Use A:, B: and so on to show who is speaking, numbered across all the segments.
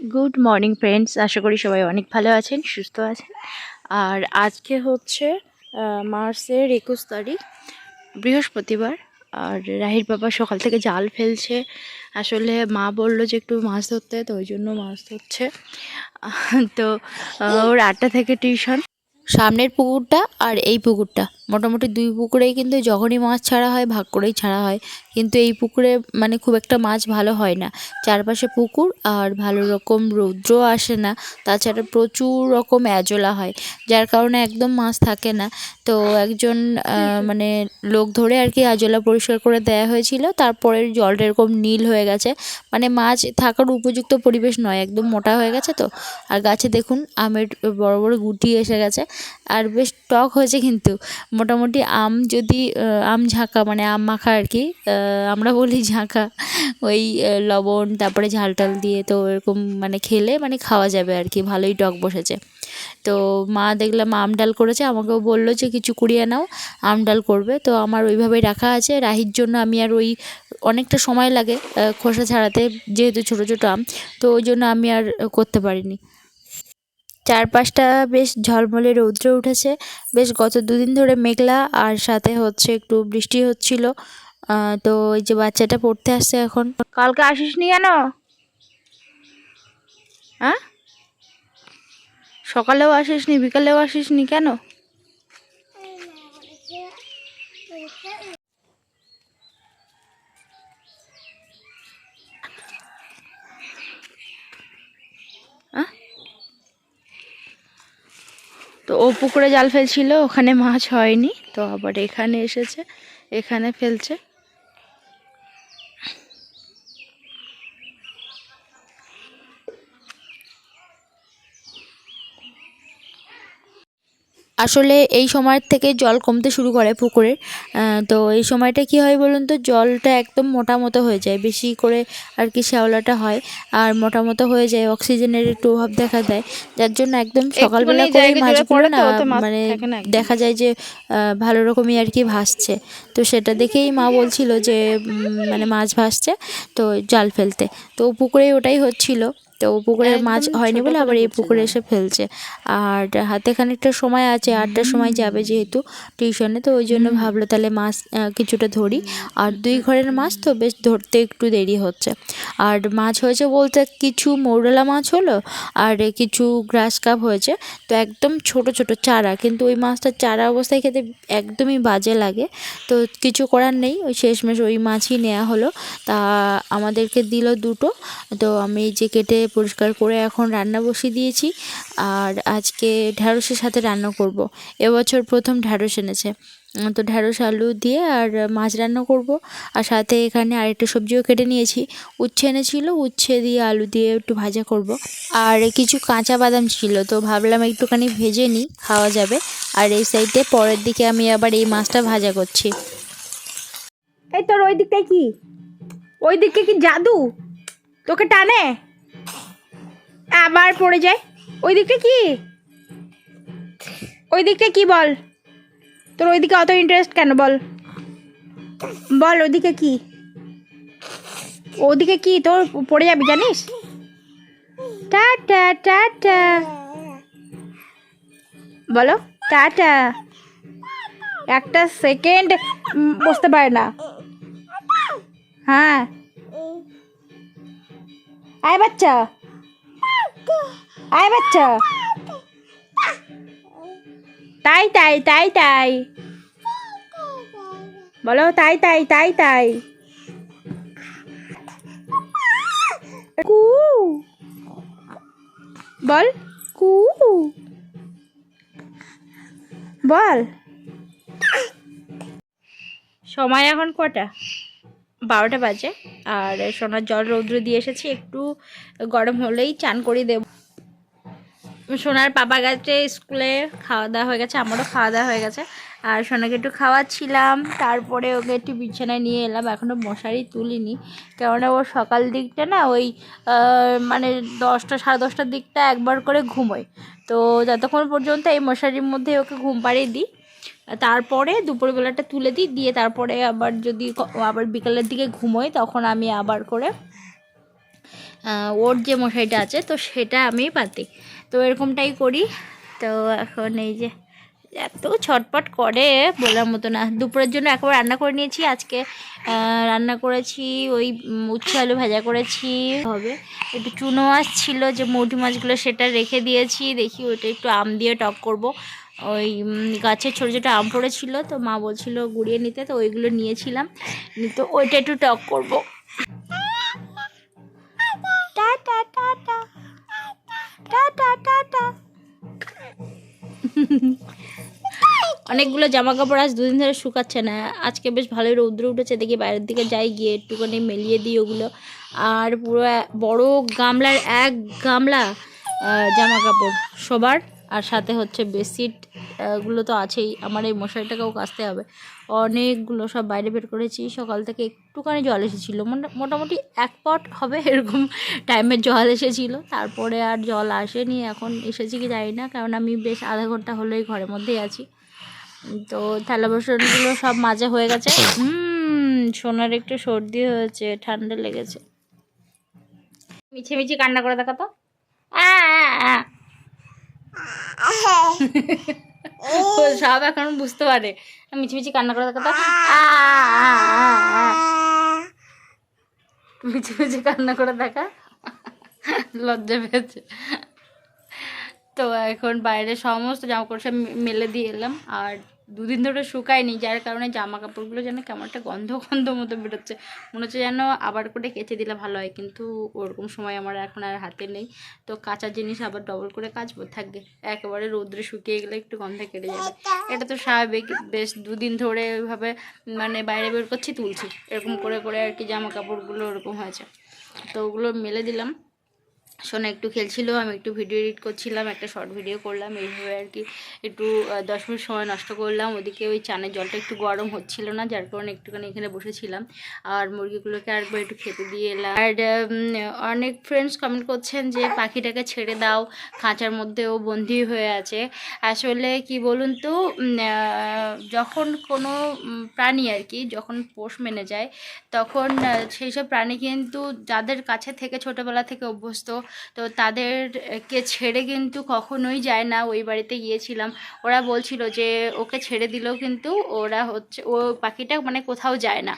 A: Good morning friends আশা করি সবাই অনেক ভালো আছেন, সুস্থ আছেন। আর আজকে হচ্ছে মার্চের একুশ তারিখ, বৃহস্পতিবার। আর রাহির বাবা সকাল থেকে জাল ফেলছে। আসলে মা বলল যে একটু মাছ ধরতে, তো ওই জন্য মাছ ধরছে। তো ওর আটটা থেকে টিউশন। সামনের পুকুরটা আর এই পুকুরটা। মোটামুটি দুই পুকুরেই কিন্তু যখনই মাছ ছাড়া হয়, ভাগ করেই ছাড়া হয়। কিন্তু এই পুকুরে মানে খুব একটা মাছ ভালো হয় না। চারপাশে পুকুর আর ভালো রকম রৌদ্র আসে না। তাছাড়া প্রচুর রকম অ্যাজোলা হয়, যার কারণে একদম মাছ থাকে না। তো একজন মানে লোক ধরে আর কি আজলা পরিষ্কার করে দেওয়া হয়েছিল। তারপরে জলটা এরকম নীল হয়ে গেছে। মানে মাছ থাকার উপযুক্ত পরিবেশ নয়, একদম মোটা হয়ে গেছে তো। আর গাছে দেখুন, আমের বড় বড় গুটি এসে গেছে। আর বেশ টক হয়েছে কিন্তু। মোটামুটি আম যদি আম ঝাঁকা মানে আম মাখা আর কি আমরা বলি ঝাঁকা, ওই লবণ, তারপরে ঝাল টাল দিয়ে তো এরকম মানে খেলে মানে খাওয়া যাবে আর কি, ভালোই টক বসেছে। তো মা দেখলাম আম ডাল করেছে, আমাকেও বলল যে কিছু কুড়িয়ে নাও, আম ডাল করবে। তো আমার ওইভাবেই রাখা আছে, রাহির জন্য আমি আর ওই অনেকটা সময় লাগে খোসা ছাড়াতে, যেহেতু ছোটো ছোটো আম, তো ওই জন্য আমি আর করতে পারিনি। চারপাশটা বেশ ঝলমলে রৌদ্র উঠেছে, বেশ গত দুদিন ধরে মেঘলা, আর সাথে হচ্ছে একটু বৃষ্টি হচ্ছিল। তো ওই যে বাচ্চাটা পড়তে আসছে এখন। কালকে আসিস নি কেন? হ্যাঁ সকালেও আসিস নি বিকালেও আসিস নি কেন? তো ও পুকুরে জাল ফেলছিল, ওখানে মাছ হয়নি, তো আবার এখানে এসেছে, এখানে ফেলছে। আসলে এই সময় থেকে জল কমতে শুরু করে পুকুরে আহ, তো এই সময়টা কি হয় বলুন তো? জলটা একদম মোটা মতো হয়ে যায় বেশি করে আর কি শ্যাওলাটা হয় আর মোটা মতো হয়ে যায় অক্সিজেনের একটু অভাব দেখা দেয়। যার জন্য একদম সকালবেলা করে মাছগুলো না মানে দেখা যায় যে ভালো রকমই আর কি ভাসছে। তো সেটা দেখেই মা বলছিল যে মানে মাছ ভাসছে তো জাল ফেলতে। তো পুকুরে ওটাই হচ্ছিল। তো পুকুরের মাছ হয়নি বলে আবার এই পুকুরে এসে ফেলছে। আর হাতে খানিকটা সময় আছে আটটার সময় যাবে যেহেতু টিউশনে তো ওই জন্য ভাবলো তাহলে মাছ কিছুটা ধরি। আর দুই ঘরের মাছ তো বেশ ধরতে একটু দেরি হচ্ছে। আর মাছ হয়েছে বলতে কিছু মৌরলা মাছ হলো আর কিছু গ্রাস কাপ হয়েছে। তো একদম ছোট ছোট চারা কিন্তু ওই মাছটা চারা অবস্থায় খেতে একদমই বাজে লাগে। তো কিছু করার নেই ওই শেষমেশ ওই মাছই নেওয়া হলো। তা আমাদেরকে দিল দুটো। তো আমি যে কেটে পরিষ্কার করে এখন রান্না বসিয়ে দিয়েছি। আর আজকে ঢ্যাঁড়সের সাথে রান্না করব। এবছর প্রথম ঢ্যাঁড়স এনেছে। তো ঢ্যাঁড়স, আলু দিয়ে আর মাছ রান্না করব। আর সাথে এখানে আরেকটা সবজিও কেটে নিয়েছি। উচ্ছে এনেছিল, উচ্ছে দিয়ে আলু দিয়ে একটু ভাজা করব। আর কিছু কাঁচা বাদাম ছিল, তো ভাবলাম একটুখানি ভেজে নিই, খাওয়া যাবে। আর এই সাইডে পরের দিকে আমি আবার এই মাছটা ভাজা করছি।
B: এই তোর ওই দিকটায় কি? ওই দিকে কি জাদু? তোকে টানে? আবার পড়ে যায়। ওই দিকটা কি? ওই দিকটা কি বল? তোর ওইদিকে অত ইন্টারেস্ট কেন বল? বল, ওইদিকে কি? ওদিকে কি? তোর পড়ে যাবি, জানিস? Tata tata. বলো, টাটা। একটা সেকেন্ড বসতে পারে না। হ্যাঁ। আয় বাচ্চা। আয় বাচ্চা। তাই তাই তাই তাই। বলো, তাই তাই তাই তাই। কু। বল কু। বল। সময় এখন কটা? বারোটা বাজে। আর সোনার জল রৌদ্র দিয়ে এসেছি, একটু গরম হলেই চান করে দেব। সোনার পাপা গেছে স্কুলে খাওয়া দাওয়া হয়ে গেছে, আমারও খাওয়া দাওয়া হয়ে গেছে। আর সোনাকে একটু খাওয়াচ্ছিলাম, তারপরে ওকে একটু বিছানায় নিয়ে এলাম এখনও মশারি তুলিনি। কেননা ও সকাল দিকটা না ওই মানে দশটা, সাড়ে দশটার দিকটা একবার করে ঘুমোয়। তো যতক্ষণ পর্যন্ত এই মশারির মধ্যে ওকে ঘুম পাড়িয়ে দিই তারপরে দুপুরবেলাটা তুলে দিই, দিয়ে তারপরে আবার যদি আবার বিকালের দিকে ঘুমোই তখন আমি আবার করে
A: ওর যে মশারিটা আছে, তো সেটা আমি পাতি। তো এরকমটাই করি। তো এখন এই যে এত ছটপট করে বলার মতো না। দুপুরের জন্য একবার রান্না করে নিয়েছি, আজকে রান্না করেছি, ওই উচ্ছে আলু ভাজা করেছি। হবে। একটু চুনো মাছ ছিল, যে মৌটি মাছগুলো সেটা রেখে দিয়েছি, দেখি ওটা একটু আম দিয়ে টক করব। ওই গাছের ছোটো ছোটো আম পড়েছিল তো মা বলছিল গুড়িয়ে নিতে তো ওইগুলো নিয়েছিলাম। তো ওইটা একটু টক করব। অনেকগুলো জামা কাপড় আজ দুদিন ধরে শুকাচ্ছে না। আজকে বেশ ভালোই রৌদ্র উঠেছে দেখি বাইরের দিকে যাই গিয়ে একটুখানি মেলিয়ে দিই ওগুলো। আর পুরো বড় গামলার এক গামলা জামা কাপড় সবার সাথে হচ্ছে বেডশিটগুলো তো আছেই। আমার এই মশারিটাকেও কাচতে হবে। অনেকগুলো সব বাইরে বের করেছি। সকাল থেকে একটুখানি জল এসেছিল। মোটা- মোটামুটি এক পট হবে এরকম টাইমের জল এসেছিল। তারপরে আর জল আসেনি। এখন এসেছে কি জানি না। কারণ আমি বেশ আধা ঘণ্টা হলেই ঘরের মধ্যেই আছি। তো থালা বাসনগুলো সব মাজা হয়ে গেছে। সোনার একটু সর্দি হয়েছে, ঠান্ডা লেগেছে। মিছে মিছে কান্না করে দেখা ও সব এখন বুঝতে পারে। মিছি মিছি কান্না করে দেখা তো আ, আ, আ, আ। মিছি মিছি কান্না করে দেখা। লজ্জা পেয়েছে। তো এখন বাইরে সমস্ত জামা কাপড় সব মেলে দিয়ে এলাম। আর দুদিন ধরে শুকায়নি, যার কারণে জামা কাপড়গুলো যেন কেমন একটা গন্ধ গন্ধ মতো বেরোচ্ছে। মনে হচ্ছে যেন আবার করে কেচে দিলে ভালো হয়, কিন্তু ওরকম সময় আমার এখন আর হাতে নেই। তো কাঁচা জিনিস আবার ডবল করে কাচবো, থাকবে। একেবারে রৌদ্রে শুকিয়ে গেলে একটু গন্ধে কেটে যাবে। এটা তো স্বাভাবিক, বেশ দুদিন ধরে ওইভাবে মানে বাইরে বের করছি, তুলছি। এরকম করে করে আর কি জামা কাপড়গুলো ওরকম হয়েছে। তো ওগুলো মেলে দিলাম। সোনা একটু খেলছিল, আমি একটু ভিডিও এডিট করছিলাম, একটা শর্ট ভিডিও করলাম, এইভাবে আর কি একটু দশ মিনিট সময় নষ্ট করলাম। ওদিকে ওই চানের জলটা একটু গরম হচ্ছিল না, যার কারণে একটুখানি এখানে বসেছিলাম। আর মুরগিগুলোকে আরেকবার একটু খেতে দিয়ে এলাম। আর অনেক ফ্রেন্ডস কমেন্ট করছেন যে, পাখিটাকে ছেড়ে দাও, খাঁচার মধ্যেও বন্দি হয়ে আছে। আসলে কি বলুন তো যখন কোনো প্রাণী আর কি যখন পোষ মেনে যায়, তখন সেই সব প্রাণী কিন্তু যাদের কাছে থেকে ছোটোবেলা থেকে অভ্যস্ত তো তাদেরকে ছেড়ে কিন্তু কখনোই যায় না। ওই বাড়িতে গিয়েছিলাম। ওরা বলছিল যে, ওকে ছেড়ে দিলেও কিন্তু ওরা হচ্ছে, ও পাখিটা মানে কোথাও যায় না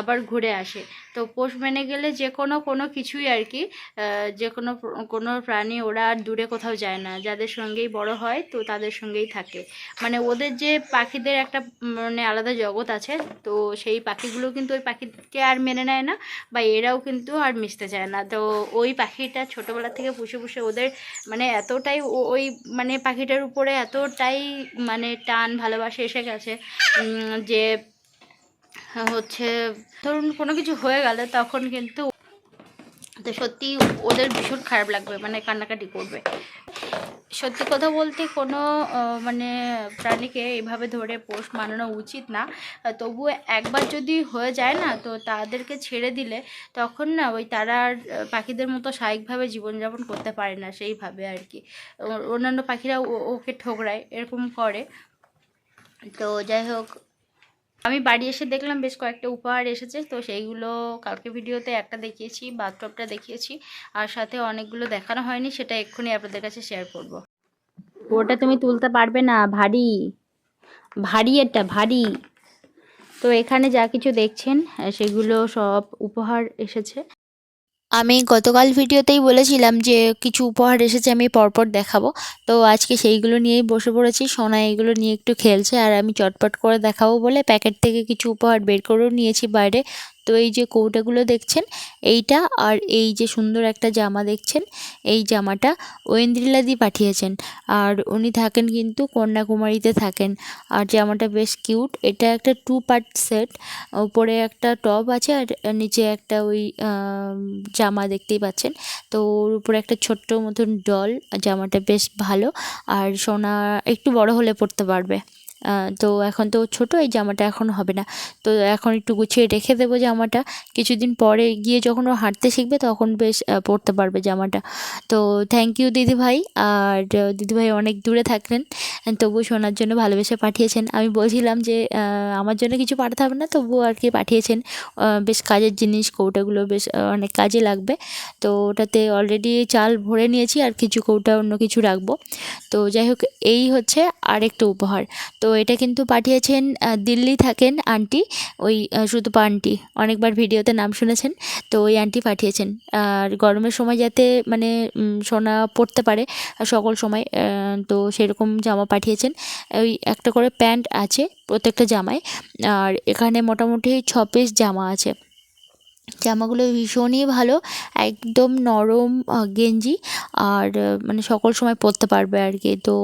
A: আবার ঘুরে আসে। তো পোষ মেনে গেলে যে কোনো কোনো কিছুই আর কি যে কোনো কোনো প্রাণী ওরা আর দূরে কোথাও যায় না। যাদের সঙ্গেই বড় হয়, তো তাদের সঙ্গেই থাকে। মানে ওদের যে পাখিদের একটা মানে আলাদা জগৎ আছে, তো সেই পাখিগুলো কিন্তু ওই পাখিকে আর মেনে নেয় না বা এরাও কিন্তু আর মিশতে চায় না। তো ওই পাখিটা ছোটোবেলা থেকে পুষে পুষে ওদের মানে এতটাই ওই মানে পাখিটার উপরে এতটাই মানে টান ভালোবাসা এসে গেছে যে হচ্ছে ধরুন কোনো কিছু হয়ে গেলে তখন কিন্তু তো সত্যি ওদের ভীষণ খারাপ লাগবে মানে কান্নাকাটি করবে। সত্যি কথা বলতে কোনো মানে প্রাণীকে এভাবে ধরে পোষ মানানো উচিত না। তবুও একবার যদি হয়ে যায় না, তো তাদেরকে ছেড়ে দিলে তখন না ওই তারা আর পাখিদের মতো স্বাভাবিকভাবে জীবনযাপন করতে পারে না সেইভাবে আর কি। অন্যান্য পাখিরা ওকে ঠোকরায়, এরকম করে। তো যাই হোক আমি বাড়ি এসে দেখলাম বেশ কয়েকটা উপহার এসেছে, তো সেইগুলো কালকে ভিডিওতে একটা দেখিয়েছি বাথটবটা দেখিয়েছি, আর সাথে অনেকগুলো দেখানো হয়নি, সেটা এক্ষুনি আপনাদের কাছে শেয়ার করব। ওটা তুমি তুলতে পারবে না, ভারী। ভারী এটা ভারী। তো এখানে যা কিছু দেখছেন, সেগুলো সব উপহার এসেছে।
C: আমি গতকাল ভিডিওতেই বলেছিলাম যে কিছু উপহার এসেছে, আমি পরপর দেখাবো। তো আজকে সেইগুলো নিয়েই বসে পড়েছি। সোনা এগুলো নিয়ে একটু খেলছে আর আমি চটপট করে দেখাবো বলে প্যাকেট থেকে কিছু উপহার বের করেও নিয়েছি বাইরে। তো এই যে কৌটাগুলো দেখছেন, এইটা আর এই যে সুন্দর একটা জামা দেখছেন, এই জামাটা ঐন্দ্রিলাদি পাঠিয়েছেন। আর উনি থাকেন কিন্তু কন্যাকুমারীতে থাকেন। আর জামাটা বেশ কিউট। এটা একটা টু পার্ট সেট উপরে একটা টপ আছে আর নিচে একটা ওই জামা দেখতেই পাচ্ছেন। তো ওর উপরে একটা ছোট্ট মতন ডল জামাটা বেশ ভালো। আর সোনা একটু বড় হলে পরতে পারবে। তো এখন তো ছোট, এই জামাটা এখন হবে না। তো এখন একটু গুছিয়ে রেখে দেবো জামাটা। কিছুদিন পরে গিয়ে যখন ও হাঁটতে শিখবে তখন বেশ পরতে পারবে জামাটা। তো থ্যাংক ইউ দিদিভাই। আর দিদিভাই অনেক দূরে থাকলেন তবু শোনার জন্য ভালোবেসে পাঠিয়েছেন। আমি বলছিলাম যে আমার জন্য কিছু পাঠাতে হবে না, তবুও আর কি পাঠিয়েছেন। বেশ কাজের জিনিস, কৌটাগুলো বেশ অনেক কাজে লাগবে। তো ওটাতে অলরেডি চাল ভরে নিয়েছি, আর কিছু কৌটা অন্য কিছু রাখব। তো যাই হোক, এই হচ্ছে আরেকটা উপহার। তো এটা কিন্তু পাঠিয়েছেন দিল্লি থাকেন আন্টি, ওই সুতপা আন্টি, অনেকবার ভিডিওতে নাম শুনেছেন, তো ওই আন্টি পাঠিয়েছেন। আর গরমের সময় যাতে মানে সোনা পড়তে পারে সকল সময় তো সেরকম জামা পাঠিয়েছেন। ওই একটা করে প্যান্ট আছে প্রত্যেকটা জামায়, আর এখানে মোটামুটি ছ পিস জামা আছে। জামাগুলো ভীষণই ভালো, একদম নরম গেঞ্জি আর মানে সকল সময় পরতে পারবে আর কি। তো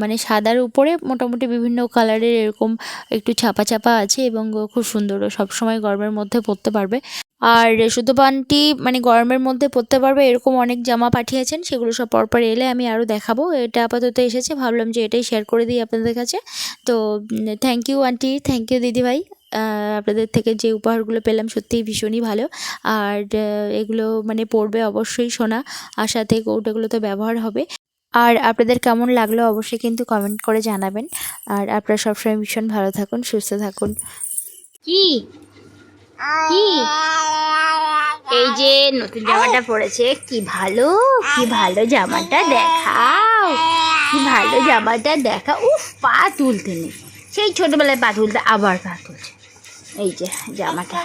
C: মানে সাদার উপরে মোটামুটি বিভিন্ন কালারের এরকম একটু ছাপা ছাপা আছে এবং খুব সুন্দরও সবসময় গরমের মধ্যে পরতে পারবে। আর শুধু পানটি মানে গরমের মধ্যে পরতে পারবে এরকম অনেক জামা পাঠিয়েছেন, সেগুলো সব পরপর এলে আমি আরও দেখাবো। এটা আপাতত এসেছে, ভাবলাম যে এটাই শেয়ার করে দিই আপনাদের কাছে। তো thank you aunty thank you দিদিভাই। আপনাদের থেকে যে উপহারগুলো পেলাম সত্যিই ভীষণই ভালো। আর এগুলো মানে পড়বে অবশ্যই শোনা আর সাথে কৌটাগুলো তো ব্যবহার হবে। আর আপনাদের কেমন লাগল অবশ্যই কিন্তু কমেন্ট করে জানাবেন। আর আপনারা সবসময় ভীষণ ভালো থাকুন, সুস্থ থাকুন।
A: কি? এই যে নতুন জামাটা পরেছে, কি ভালো কি ভালো জামাটা দেখাও, কি ভালো জামাটা দেখা উফ, পা তুলতে নেই। সেই ছোটবেলায় পা তুলতে আবার পা তুলছে। এই যে, জামাটা।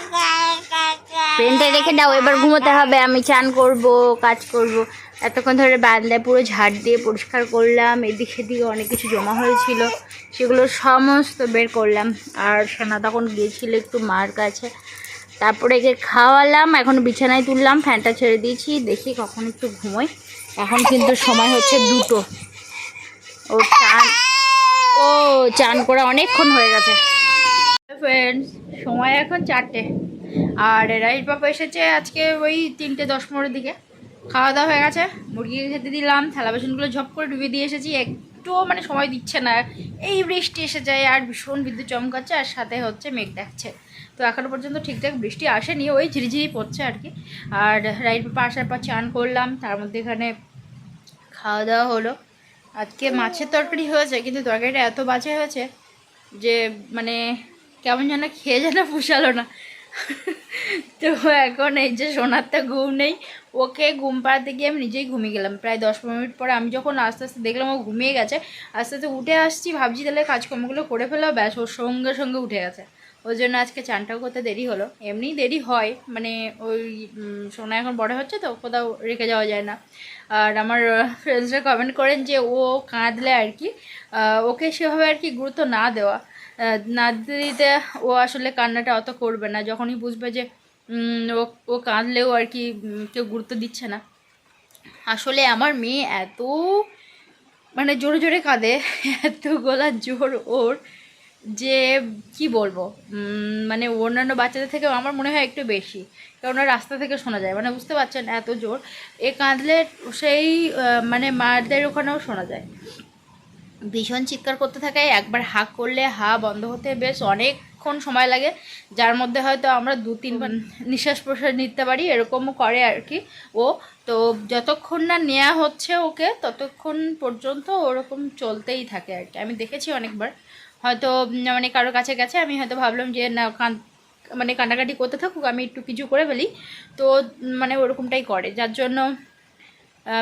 A: পেনটা রেখে দাও, এবার ঘুমোতে হবে। আমি চান করব, কাজ করব। এতক্ষণ ধরে বারান্দায় পুরো ঝাড় দিয়ে পরিষ্কার করলাম। এদিক সেদিকে অনেক কিছু জমা হয়েছিল। সেগুলো সমস্ত বের করলাম। আর সোনা তখন গিয়েছিল একটু মার কাছে। তারপরে একে খাওয়ালাম। এখন বিছানায় তুললাম, ফ্যানটা ছেড়ে দিয়েছি। দেখি কখন একটু ঘুমোই। এখন কিন্তু সময় হচ্ছে দুটো। ও চান ও, চান করা অনেকক্ষণ হয়ে গেছে। ফ্রেন্ডস সময় এখন চারটে। আর রাইস বাবা এসেছে আজকে ওই তিনটে দশ পনেরোর দিকে। খাওয়া দাওয়া হয়ে গেছে, মুরগি খেতে দিলাম, থালা বাসনগুলো ঝপ করে ডুবিয়ে দিয়ে এসেছি। একটুও মানে সময় দিচ্ছে না। এই বৃষ্টি এসে যায় আর ভীষণ বিদ্যুৎ চমকাচ্ছে আর সাথে হচ্ছে মেঘ ডাকছে তো এখনও পর্যন্ত ঠিকঠাক বৃষ্টি আসেনি, ওই ঝিরিঝিরি পড়ছে আর কি। আর রাইট বাবা আসার পর চান করলাম, তার মধ্যে এখানে খাওয়া দাওয়া হলো। আজকে মাছের তরকারি হয়েছে, কিন্তু তরকারিটা এত বাজে হয়েছে যে মানে কেমন যেন খেয়ে যেন পুষালো না। তো এখন এই যে সোনার তো ঘুম নেই, ওকে ঘুম পাড়াতে গিয়ে আমি নিজেই ঘুমিয়ে গেলাম। প্রায় দশ পনেরো মিনিট পরে আমি যখন আস্তে আস্তে দেখলাম ও ঘুমিয়ে গেছে, আস্তে আস্তে উঠে আসছি, ভাবছি তাহলে কাজকর্মগুলো করে ফেলো, ব্যাস ওর সঙ্গে সঙ্গে উঠে গেছে। ওই জন্য আজকে চানটাও করতে দেরি হলো। এমনি দেরি হয় মানে ওই সোনা এখন বড় হচ্ছে তো, কোথাও রেখে যাওয়া যায় না। আর আমার ফ্রেন্ডসরা কমেন্ট করেন যে ও কাঁদলে আর কি ওকে সেভাবে আর কি গুরুত্ব না দেওয়া। না দিতে ও আসলে কান্নাটা অত করবে না। যখনই বুঝবে যে ও ও কাঁদলেও আর কি কেউ গুরুত্ব দিচ্ছে না। আসলে আমার মেয়ে এত মানে জোরে জোরে কাঁদে, এত গলা জোর ওর যে, কি বলব? মানে অন্যান্য বাচ্চাদের থেকে আমার মনে হয় একটু বেশি। কারণ রাস্তা থেকে শোনা যায়। মানে বুঝতে পারছেন, এত জোর। এ কাঁদলে সেই মানে মারদের ওখানেও শোনা যায়। ভীষণ চিৎকার করতে থাকে, একবার হাঁক করলে হা বন্ধ হতে বেশ অনেকক্ষণ সময় লাগে, যার মধ্যে হয়তো আমরা দু তিনবার নিঃশ্বাস প্রশ্বাস নিতে পারি, এরকমও করে আর কি ও। তো যতক্ষণ না নেওয়া হচ্ছে ওকে, ততক্ষণ পর্যন্ত ওরকম চলতেই থাকে আর কি। আমি দেখেছি অনেকবার, হয়তো মানে কারও কাছে গেছে, আমি হয়তো ভাবলাম যে না, কান মানে কান্নাকাটি করতে থাকুক, আমি একটু কিছু করে ফেলি। তো মানে ওরকমটাই করে, যার জন্য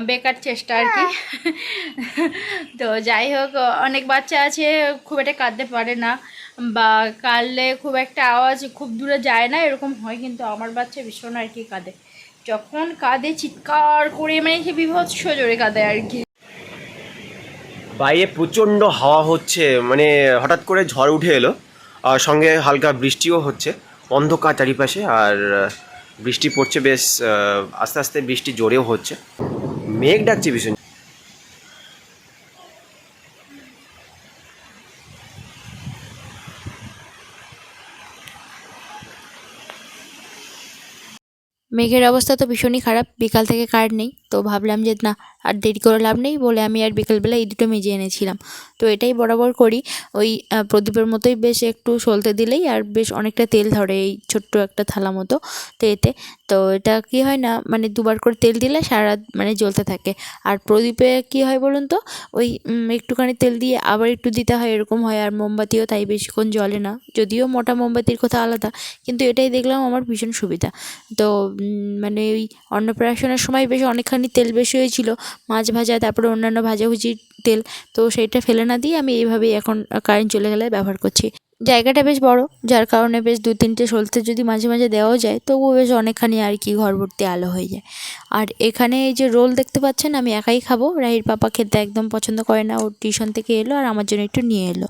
A: বেকার চেষ্টা আর কি। তো যাই হোক, অনেক বাচ্চা আছে, খুব একটা কাঁদতে পারে না বা কাঁদলে খুব একটা আওয়াজ খুব দূরে যায় না, এরকম হয়, কিন্তু আমার বাচ্চা ভীষণ আর কি কাঁদে। যখন কাঁদে, চিৎকার করে মানে সে বিভৎস জোরে কাঁদে আর কি।
D: বাইরে প্রচণ্ড হাওয়া হচ্ছে মানে হঠাৎ করে ঝড় উঠে এলো, আর সঙ্গে হালকা বৃষ্টিও হচ্ছে, অন্ধকার চারিপাশে, আর বৃষ্টি পড়ছে বেশ আস্তে আস্তে বৃষ্টি জোরেও হচ্ছে। মেঘ ডাকছে ভীষণ।
C: মেঘের অবস্থা তো ভীষণই খারাপ বিকাল থেকে কারেন্ট নেই।
A: তো ভাবলাম যে না, আর দেরি করে লাভ নেই বলে আমি আর বিকেলবেলা এই দুটো মেজে এনেছিলাম। তো এটাই বরাবর করি। ওই প্রদীপের মতোই বেশ একটু সলতে দিলেই আর বেশ অনেকটা তেল ধরে এই ছোট্ট একটা থালা মতো তো এতে তো এটা কি হয় না মানে দুবার করে তেল দিলে সারা মানে জ্বলতে থাকে। আর প্রদীপে কি হয় বলুন তো, ওই একটুখানি তেল দিয়ে আবার একটু দিতে হয় এরকম হয়। আর মোমবাতিও তাই বেশিক্ষণ জ্বলে না। যদিও মোটা মোমবাতির কথা আলাদা, কিন্তু এটাই দেখলাম আমার ভীষণ সুবিধা। তো মানে ওই অন্নপ্রাশনের সময় বেশ অনেকখানি তেল বেশি হয়েছিল, মাছ ভাজা, তারপরে অন্যান্য ভাজাভুজির তেল, তো সেইটা ফেলে না দিয়ে আমি এইভাবেই এখন কারেন্ট চলে গেলে ব্যবহার করছি। জায়গাটা বেশ বড়, যার কারণে বেশ দু তিনটে সলতে যদি মাঝে মাঝে দেওয়াও যায়, তবুও বেশ অনেকখানি আর কি ঘর ভর্তি আলো হয়ে যায়। আর এখানে এই যে রোল দেখতে পাচ্ছেন, আমি একাই খাব, রাহির পাপা খেতে একদম পছন্দ করে না, ও টিউশন থেকে এলো আর আমার জন্য একটু নিয়ে এলো।